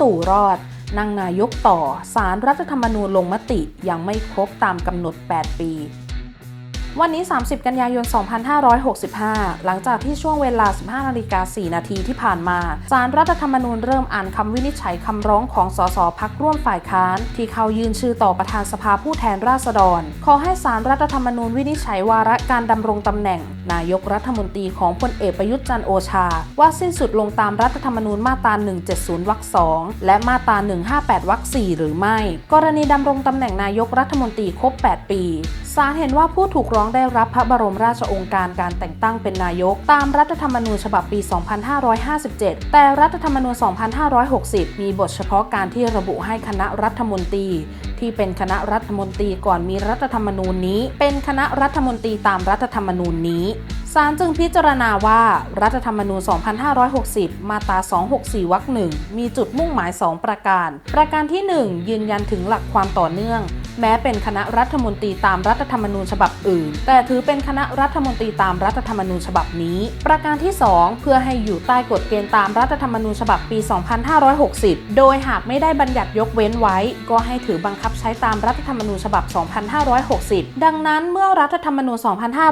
ตู่รอด นั่งนายกต่อ สารรัฐธรรมนูญลงมติยังไม่ครบตามกำหนด 8 ปี วันนี้ 30 กันยายน 2565 หลังจากที่ช่วงเวลา 15นาฬิกา4นาทีที่ผ่านมาสารรัฐธรรมนูญเริ่มอ่านคำวินิจฉัยคำร้องของสสพักร่วมฝ่ายค้าน ที่เขายื่นชื่อต่อประธานสภาผู้แทนราษฎร ขอให้สารรัฐธรรมนูญวินิจฉัยวาระการดำรงตำแหน่ง นายกรัฐมนตรีของพลเอกประยุทธ์จันโอชา ว่าสิ้นสุดลงตามรัฐธรรมนูญมาตรา 170 วรรค 2 และมาตรา 158 วรรค 4 หรือไม่ กรณีดำรงตำแหน่งนายกรัฐมนตรีครบ 8 ปี ศาลเห็นว่าผู้ถูกร้องได้รับพระบรมราชโองการการแต่งตั้งเป็นนายก ตามรัฐธรรมนูญฉบับปี 2557 แต่รัฐธรรมนูญ 2560 มีบทเฉพาะการที่ระบุให้คณะรัฐมนตรี ที่เป็นคณะรัฐมนตรีก่อนมีรัฐธรรมนูญนี้ เป็นคณะรัฐมนตรีตามรัฐธรรมนูญนี้ศาลจึงพิจารณาว่ารัฐธรรมนูญ 2560 มาตรา 264 วรรคหนึ่งมีจุดมุ่งหมาย 2 ประการ ประการที่ 1 ยืนยันถึงหลักความต่อเนื่อง แม้เป็นคณะรัฐมนตรีตามรัฐธรรมนูญฉบับอื่น แต่ถือเป็นคณะรัฐมนตรีตามรัฐธรรมนูญฉบับนี้ ประการที่ 2 เพื่อให้อยู่ใต้กฎเกณฑ์ตามรัฐธรรมนูญฉบับปี 2560 โดยหากไม่ได้บัญญัติยกเว้นไว้ ก็ให้ถือบังคับใช้ตามรัฐธรรมนูญฉบับ 2560 ดังนั้นเมื่อรัฐธรรมนูญ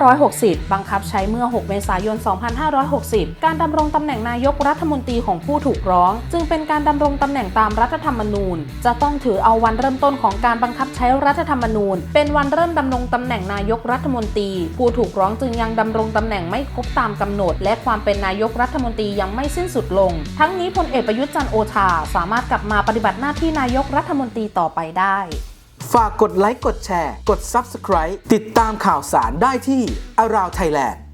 2560 บังคับใช้เมื่อ 6 เมษายน 2560 การดำรงตำแหน่งนายกรัฐมนตรีของผู้ถูกร้อง จึงเป็นการดำรงตำแหน่งตามรัฐธรรมนูญ จะต้องถือเอาวันเริ่มต้นของการบังคับใช้รัฐธรรมนูญ เป็นวันเริ่มดำรงตำแหน่งนายกรัฐมนตรี ผู้ถูกร้องจึงยังดำรงตำแหน่งไม่ครบตามกำหนด และความเป็นนายกรัฐมนตรียังไม่สิ้นสุดลง ทั้งนี้พลเอกประยุทธ์จันโอชา สามารถกลับมาปฏิบัติหน้าที่นายกรัฐมนตรีต่อไปได้ ฝากกดไลค์กดแชร์ กด Subscribe ติดตามข่าวสารได้ที่ Around Thailand